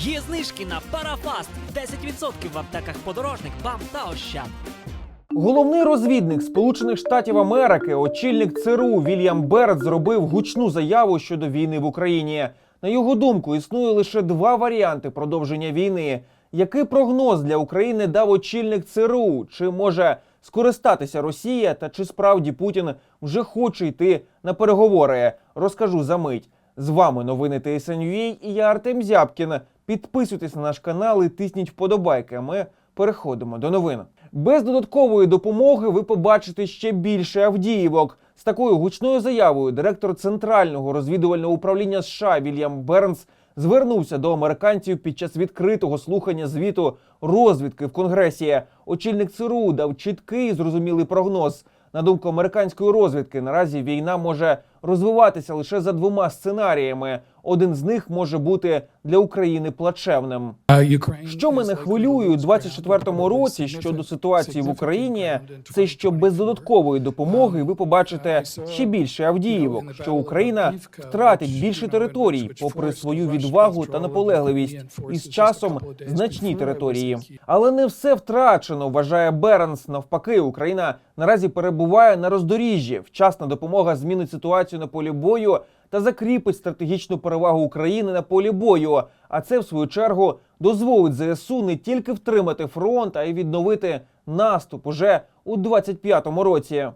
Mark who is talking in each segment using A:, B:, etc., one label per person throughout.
A: Є знижки на Парафаст 10% в аптеках подорожник, БАМ та Ощад.
B: Головний розвідник Сполучених Штатів Америки, очільник ЦРУ Вільям Берд зробив гучну заяву щодо війни в Україні. На його думку, існує лише два варіанти продовження війни. Який прогноз для України дав очільник ЦРУ? Чи може скористатися Росія, та чи справді Путін вже хоче йти на переговори? Розкажу за мить. З вами новини ТСНЮА і я Артем Зябкін. Підписуйтесь на наш канал і тисніть вподобайки. а Ми переходимо до новин. Без додаткової допомоги ви побачите ще більше Авдіївок. З такою гучною заявою директор центрального розвідувального управління США Вільям Бернс звернувся до американців під час відкритого слухання звіту розвідки в Конгресі. Очільник ЦРУ дав чіткий і зрозумілий прогноз. На думку американської розвідки, наразі війна може розвиватися лише за двома сценаріями. Один з них може бути для України плачевним. Що мене хвилює у 24-му році щодо ситуації в Україні, це що без додаткової допомоги ви побачите ще більше Авдіївок, що Україна втратить більше територій, попри свою відвагу та наполегливість, і з часом значні території. Але не все втрачено, вважає Бернс. Навпаки, Україна наразі перебуває на роздоріжжі. Вчасна допомога змінить ситуацію на полі бою та закріпить стратегічну перевагу України на полі бою. А це, в свою чергу, дозволить ЗСУ не тільки втримати фронт, а й відновити наступ уже у 25-му році.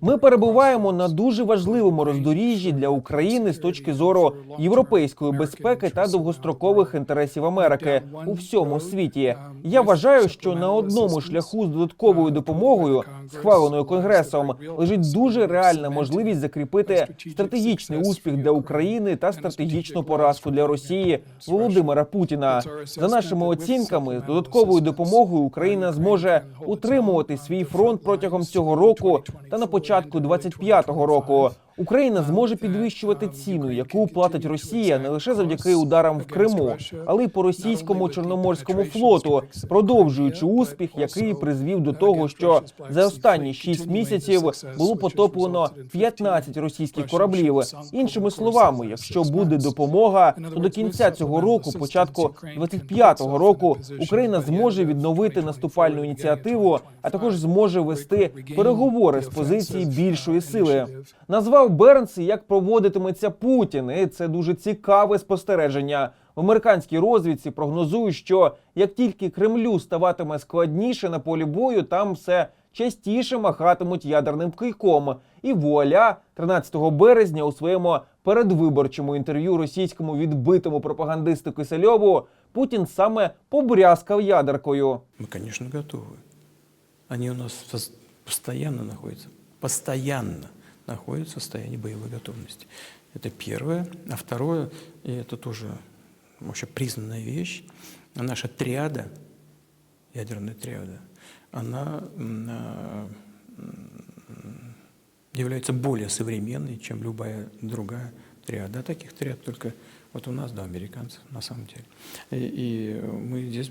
B: Ми перебуваємо на дуже важливому роздоріжжі для України з точки зору європейської безпеки та довгострокових інтересів Америки у всьому світі. Я вважаю, що на одному шляху з додатковою допомогою, схваленою конгресом, лежить дуже реальна можливість закріпити стратегічний успіх для України та стратегічну поразку для Росії Володимира Путіна. За нашими оцінками, з додатковою допомогою Україна зможе утримувати свій фронт протягом цього року та на початку 25-го року. Україна зможе підвищувати ціну, яку платить Росія не лише завдяки ударам в Криму, але й по російському чорноморському флоту, продовжуючи успіх, який призвів до того, що за останні 6 місяців було потоплено 15 російських кораблів. Іншими словами, якщо буде допомога, то до кінця цього року, початку 25-го року, Україна зможе відновити наступальну ініціативу, а також зможе вести переговори з позиції більшої сили. Назвав Бернс, як проводитиметься Путін. І це дуже цікаве спостереження. В американській розвідці прогнозують, що як тільки Кремлю ставатиме складніше на полі бою, там все частіше махатимуть ядерним кийком. І вуаля, 13 березня у своєму передвиборчому інтерв'ю російському відбитому пропагандисту Кисельову Путін саме побрязкав ядеркою.
C: Мы, конечно, готовы. Они у нас пос- постоянно находятся, постоянно находятся в состоянии боевой готовности. Это первое. А второе, и это тоже вообще признанная вещь, наша триада, ядерная триада, она а, является более современной, чем любая другая триада. А таких триад только вот у нас, да, американцев, на самом деле. И, и мы здесь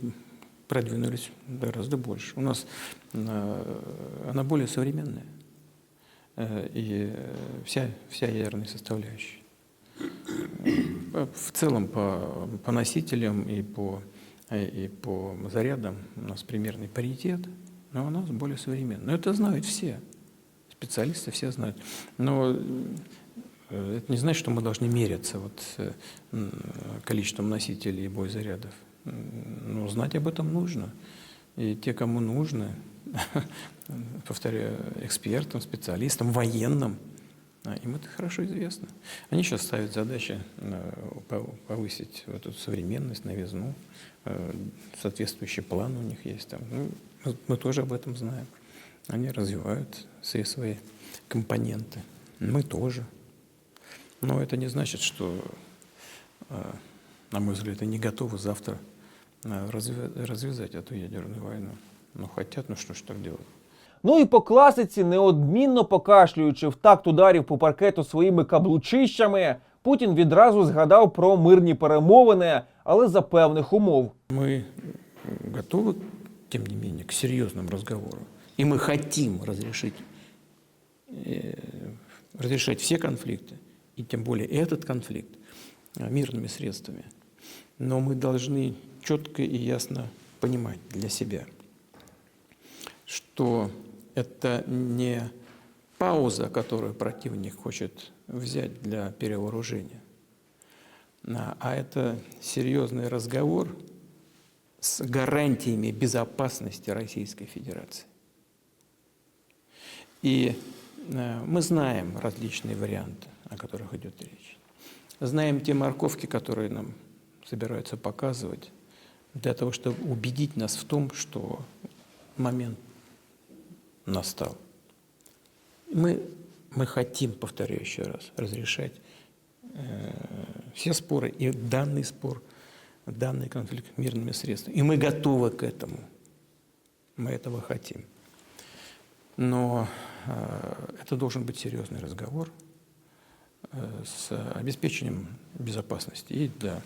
C: продвинулись гораздо больше. У нас э, она более современная. Э, И э, вся, вся ядерная составляющая. Э, В целом по, по носителям и по, и по зарядам у нас примерный паритет, но у нас более современный. Но это знают все. Специалисты все знают. Но это не значит, что мы должны меряться вот, количеством носителей и боезарядов. Но знать об этом нужно. И те, кому нужно, повторяю, экспертам, специалистам, военным, а, им это хорошо известно. Они сейчас ставят задачи э, пов- повысить вот эту современность, новизну, э, соответствующий план у них есть. Там. Ну, мы- тоже об этом знаем. Они развивают все свои компоненты. Мы тоже. Но это не значит, что, э, на мой взгляд, они готовы завтра развя- развязать эту ядерную войну. Ну, хотят, ну что ж так делать?
B: Ну і по класиці, неодмінно покашлюючи в такт ударів по паркету своїми каблучищами, Путін відразу згадав про мирні перемовини, але за певних умов.
C: Мы готовы, тем не менее, к серьезному разговору. И мы хотим разрешить, э, разрешать все конфликты, и тем более этот конфликт, э, мирными средствами. Но мы должны четко и ясно понимать для себя, что это не пауза, которую противник хочет взять для перевооружения, а а это серьезный разговор с гарантиями безопасности Российской Федерации. И э, мы знаем различные варианты, о которых идет речь. Знаем те морковки, которые нам собираются показывать, для того, чтобы убедить нас в том, что момент настал. Мы, мы хотим, повторяю еще раз, разрешать э, все споры и данный спор, данный конфликт мирными средствами. И мы готовы к этому. Мы этого хотим. Но э, это должен быть серьезный разговор э, с обеспечением безопасности и для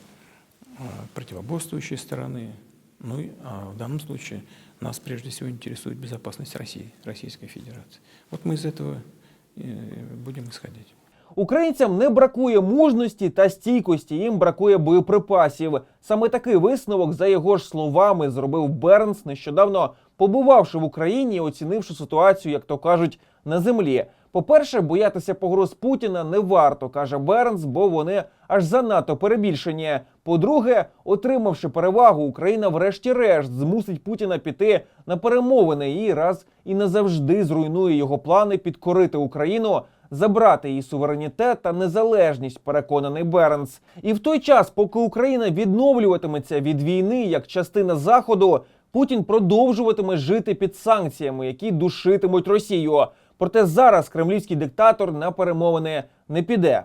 C: э, противоборствующей стороны. Ну и а в данном случае нас прежде всего интересует безопасность России, Российской Федерации. Вот мы из этого э, будем исходить.
B: Українцям не бракує мужності та стійкості, їм бракує боєприпасів. Саме такий висновок, за його ж словами, зробив Бернс, нещодавно побувавши в Україні і оцінивши ситуацію, як то кажуть, на землі. По-перше, боятися погроз Путіна не варто, каже Бернс, бо вони аж занадто перебільшені. По-друге, отримавши перевагу, Україна врешті-решт змусить Путіна піти на перемовини і раз і назавжди зруйнує його плани підкорити Україну, забрати її суверенітет та незалежність, переконаний Бернс. І в той час, поки Україна відновлюватиметься від війни як частина заходу, Путін продовжуватиме жити під санкціями, які душитимуть Росію. Проте зараз кремлівський диктатор на перемовини не піде.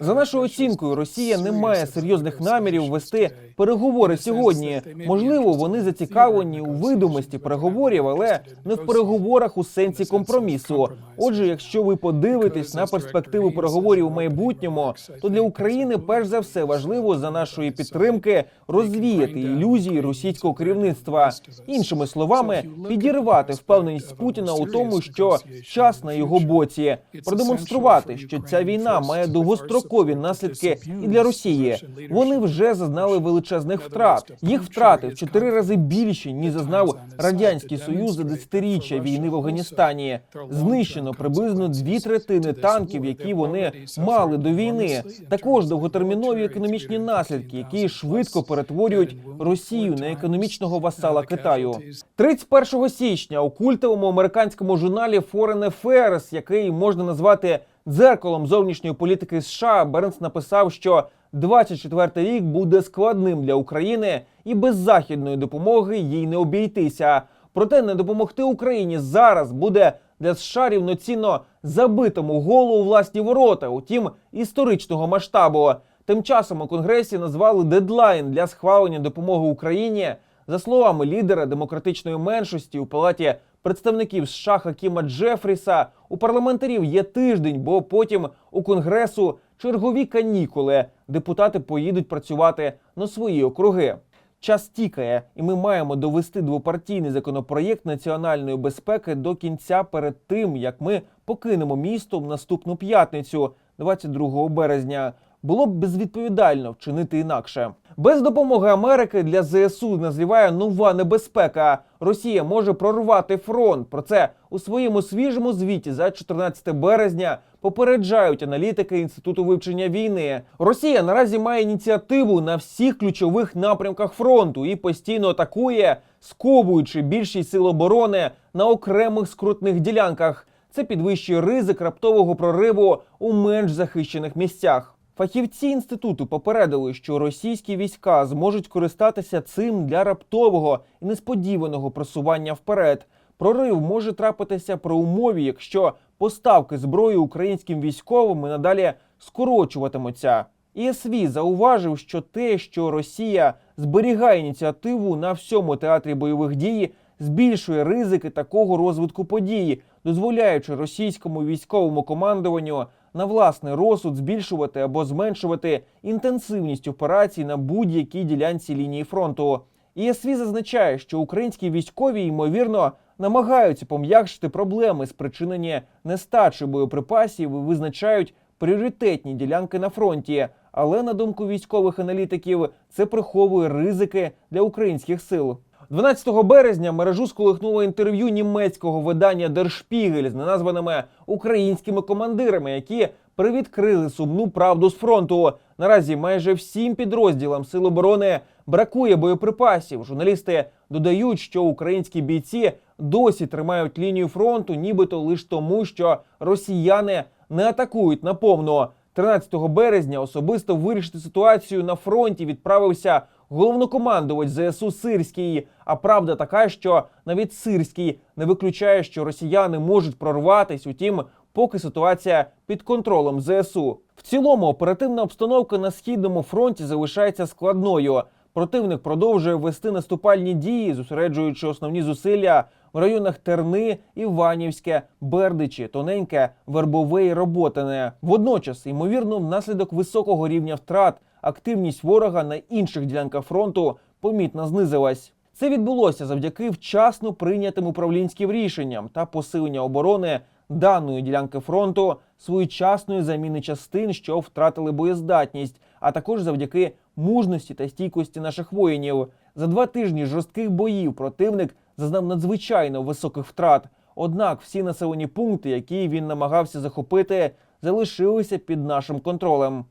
B: За нашою оцінкою, Росія не має серйозних намірів вести переговори сьогодні. Можливо, вони зацікавлені у видимості переговорів, але не в переговорах у сенсі компромісу. Отже, якщо ви подивитесь на перспективу переговорів у майбутньому, то для України перш за все важливо за нашої підтримки розвіяти ілюзії російського керівництва. Іншими словами, підірвати впевненість Путіна у тому, що час на його боці, продемонструвати, що ця війна має довгострокові наслідки і для Росії. Вони вже зазнали величезних втрат. Їх втрати в чотири рази більші ніж зазнав радянський союз за десятиріччя війни в Афганістані. Знищено приблизно дві третини танків, які вони мали до війни. Також довготермінові економічні наслідки, які швидко перетворюють Росію на економічного васала Китаю. 31 січня у культовому американському журналі Foreign Affairs, який можна назвати дзеркалом зовнішньої політики США, Бернс написав, що 24 рік буде складним для України і без західної допомоги їй не обійтися. Проте не допомогти Україні зараз буде для США рівноцінно забитому голову у власні ворота, утім історичного масштабу. Тим часом у конгресі назвали дедлайн для схвалення допомоги Україні. За словами лідера демократичної меншості у палаті представників США Хакіма Джефріса, у парламентарів є тиждень, бо потім у конгресу чергові канікули. Депутати поїдуть працювати на свої округи. Час тікає, і ми маємо довести двопартійний законопроєкт національної безпеки до кінця перед тим, як ми покинемо місто в наступну п'ятницю, 22 березня. Було б безвідповідально вчинити інакше. Без допомоги Америки для ЗСУ назріває нова небезпека. Росія може прорвати фронт. Про це у своєму свіжому звіті за 14 березня попереджають аналітики інституту вивчення війни. Росія наразі має ініціативу на всіх ключових напрямках фронту і постійно атакує, сковуючи більшість сил оборони на окремих скрутних ділянках. Це підвищує ризик раптового прориву у менш захищених місцях. Фахівці інституту попередили, що російські війська зможуть користатися цим для раптового і несподіваного просування вперед. Прорив може трапитися при умові, якщо поставки зброї українським військовим і надалі скорочуватимуться. ІСВ зауважив, що те, що Росія зберігає ініціативу на всьому театрі бойових дій, збільшує ризики такого розвитку подій, дозволяючи російському військовому командуванню на власний розсуд збільшувати або зменшувати інтенсивність операцій на будь-якій ділянці лінії фронту. ІСВ зазначає, що українські військові ймовірно намагаються пом'якшити проблеми, спричинені нестачею боєприпасів і визначають пріоритетні ділянки на фронті. Але на думку військових аналітиків, це приховує ризики для українських сил. 12 березня мережу сколихнуло інтерв'ю німецького видання Der Spiegel з неназваними українськими командирами, які привідкрили сумну правду з фронту. Наразі майже всім підрозділам Сил оборони бракує боєприпасів. Журналісти додають, що українські бійці досі тримають лінію фронту, нібито лише тому, що росіяни не атакують наповну. 13 березня особисто вирішити ситуацію на фронті відправився головнокомандувач ЗСУ Сирський. А правда така, що навіть Сирський не виключає, що росіяни можуть прорватись. Утім, поки ситуація під контролем ЗСУ. В цілому оперативна обстановка на східному фронті залишається складною. Противник продовжує вести наступальні дії, зосереджуючи основні зусилля в районах Терни, Іванівське, Бердичі, Тоненьке, Вербове і Роботине. Водночас, ймовірно, внаслідок високого рівня втрат активність ворога на інших ділянках фронту помітно знизилась. Це відбулося завдяки вчасно прийнятим управлінським рішенням та посиленню оборони даної ділянки фронту, своєчасної заміни частин, що втратили боєздатність, а також завдяки мужності та стійкості наших воїнів. За два тижні жорстких боїв противник зазнав надзвичайно високих втрат. Однак всі населені пункти, які він намагався захопити, залишилися під нашим контролем.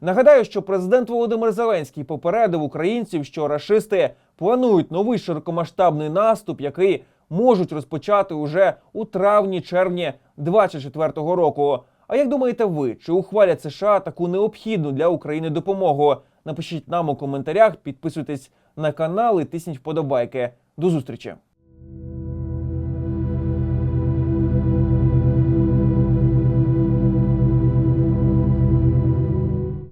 B: Нагадаю, що президент Володимир Зеленський попередив українців, що рашисти планують новий широкомасштабний наступ, який можуть розпочати уже у травні-червні 2024 року. А як думаєте ви, чи ухвалять США таку необхідну для України допомогу? Напишіть нам у коментарях, підписуйтесь на канал і тисніть вподобайки. До зустрічі!